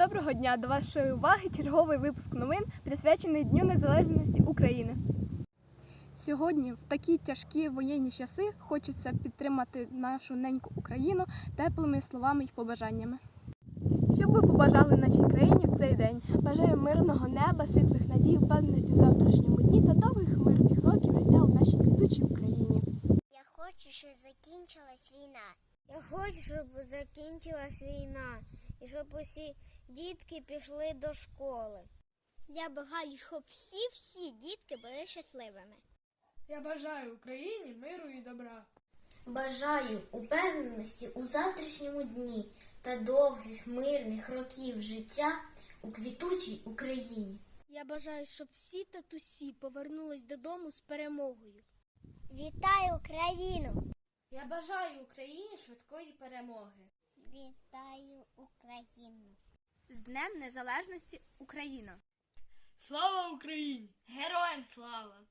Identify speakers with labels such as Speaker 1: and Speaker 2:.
Speaker 1: Доброго дня! До вашої уваги черговий випуск новин, присвячений Дню Незалежності України. Сьогодні, в такі тяжкі воєнні часи, хочеться підтримати нашу неньку Україну теплими словами й побажаннями. Що ви побажали нашій країні в цей день?
Speaker 2: Бажаю мирного неба, світлих надій, впевненості в завтрашньому дні та довгих мирних років життя у нашій квітучій Україні.
Speaker 3: Я хочу, щоб закінчилась війна. Я хочу, щоб закінчилась війна і щоб усі дітки пішли до школи. Я бажаю, щоб всі-всі дітки були щасливими.
Speaker 4: Я бажаю Україні миру і добра.
Speaker 5: Бажаю упевненості у завтрашньому дні та довгих мирних років життя у квітучій Україні.
Speaker 2: Я бажаю, щоб всі татусі повернулись додому з перемогою.
Speaker 3: Вітаю Україну!
Speaker 4: Я бажаю Україні швидкої перемоги.
Speaker 3: Вітаю Україну!
Speaker 1: З Днем Незалежності Україна!
Speaker 4: Слава Україні! Героям слава!